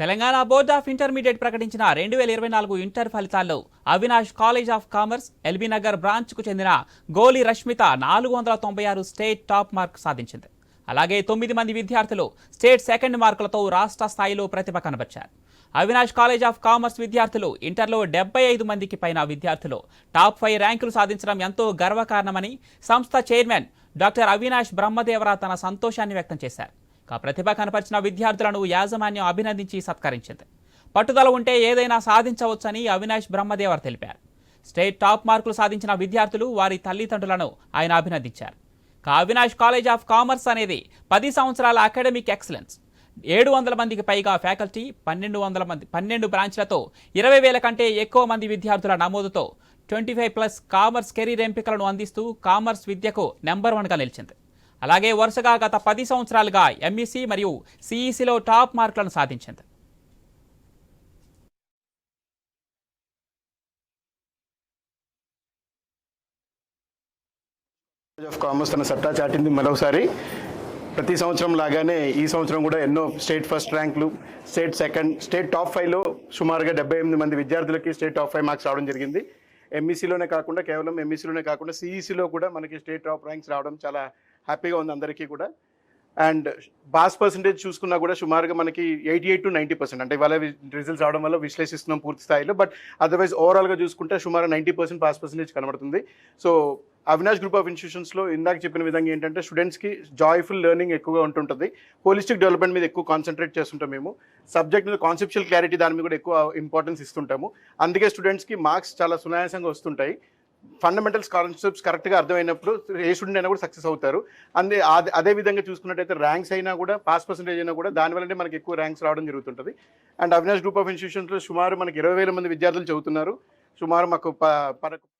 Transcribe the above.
Telangana board of intermediate ప్రకటించిన రెండు వేల ఇరవై నాలుగు ఇంటర్ ఫలితాల్లో Avinash college of commerce LB Nagar బ్రాంచ్కు చెందిన గోలి రష్మిత నాలుగు వందల తొంభై ఆరు స్టేట్ టాప్ మార్క్ సాధించింది. అలాగే తొమ్మిది మంది విద్యార్థులు స్టేట్ సెకండ్ మార్కులతో రాష్ట్ర స్థాయిలో ప్రతిభ కనబర్చారు. అవినాష్ కాలేజ్ ఆఫ్ కామర్స్ విద్యార్థులు ఇంటర్లో డెబ్బై ఐదు మందికి పైన విద్యార్థులు టాప్ ఫైవ్ ర్యాంకులు సాధించడం ఎంతో గర్వకారణమని సంస్థ చైర్మన్ డాక్టర్ అవినాష్ బ్రహ్మదేవర తన సంతోషాన్ని వ్యక్తం చేశారు. ప్రతిభ కనపరిచిన విద్యార్థులను యాజమాన్యం అభినందించి సత్కరించింది. పట్టుదల ఉంటే ఏదైనా సాధించవచ్చని అవినాష్ బ్రహ్మదేవర్ తెలిపారు. స్టేట్ టాప్ మార్కులు సాధించిన విద్యార్థులు వారి తల్లిదండ్రులను ఆయన అభినందించారు. అవినాష్ కాలేజ్ ఆఫ్ కామర్స్ అనేది పది సంవత్సరాల అకాడమిక్ ఎక్సలెన్స్. ఏడు వందల మందికి పైగా ఫ్యాకల్టీ పన్నెండు వందల మంది పన్నెండు బ్రాంచ్లతో ఇరవై వేల కంటే ఎక్కువ మంది విద్యార్థుల నమోదుతో twenty five plus commerce career ఎంపికలను అందిస్తూ కామర్స్ విద్యకు నెంబర్ వన్గా నిలిచింది. అలాగే వరుసగా గత పది సంవత్సరాలుగా ఎంఈసీ మరియు సిఈసిలో టాప్ మార్కులను సాధించింది. ఆఫ్ కామర్స్ తన సత్తా చాటింది మరోసారి ప్రతి సంవత్సరం లాగానే ఈ సంవత్సరం కూడా ఎన్నో స్టేట్ ఫస్ట్ ర్యాంకులు స్టేట్ సెకండ్ స్టేట్ టాప్ ఫైవ్లో సుమారుగా డెబ్బై ఎనిమిది మంది విద్యార్థులకి స్టేట్ టాప్ ఫైవ్ మార్క్స్ రావడం జరిగింది. ఎంఈసీలోనే కాకుండా కేవలం ఎంఈసీలోనే కాకుండా సిఈసీలో కూడా మనకి స్టేట్ టాప్ ర్యాంక్స్ రావడం చాలా హ్యాపీగా ఉంది అందరికీ కూడా. అండ్ పాస్ పర్సంటేజ్ చూసుకున్నా కూడా సుమారుగా మనకి eighty eight to ninety percent అంటే ఇవాళ రిజల్ట్స్ రావడం వల్ల విశ్లేషిస్తున్నాం పూర్తి స్థాయిలో బట్ అదర్వైజ్ ఓవరాల్గా చూసుకుంటే సుమారు నైంటీ పర్సెంట్ పాస్ పర్సంటేజ్ కనబడుతుంది. సో అవినాష్ గ్రూప్ ఆఫ్ ఇన్స్టిట్యూషన్స్లో ఇందాక చెప్పిన విధంగా ఏంటంటే స్టూడెంట్స్కి జాయ్ఫుల్ లెర్నింగ్ ఎక్కువగా ఉంటుంటుంది. హోలిస్టిక్ డెవలప్మెంట్ మీద ఎక్కువ కాన్సన్ట్రేట్ చేస్తుంటాం మేము. సబ్జెక్ట్ మీద కాన్సెప్షువల్ క్లారిటీ దాని మీద కూడా ఎక్కువ ఇంపార్టెన్స్ ఇస్తుంటాము. అందుకే స్టూడెంట్స్కి మార్క్స్ చాలా సునాయాసంగా వస్తుంటాయి. ఫండమెంటల్స్ కాన్సెప్ట్స్ కరెక్ట్గా అర్థమైనప్పుడు ఏ స్టూడెంట్ అయినా కూడా సక్సెస్ అవుతారు. అందే అదే- అదే విధంగా చూసుకున్నట్టయితే ర్యాంక్స్ అయినా కూడా పాస్ పర్సెంటేజ్ అయినా కూడా దానివల్లనే మనకి ఎక్కువ ర్యాంక్స్ రావడం జరుగుతుంటుంది. అండ్ అవినాష్ గ్రూప్ ఆఫ్ ఇన్స్టిట్యూషన్స్లో సుమారు మనకి ఇరవై వేల మంది విద్యార్థులు చదువుతున్నారు. సుమారు మాకు ప పరకు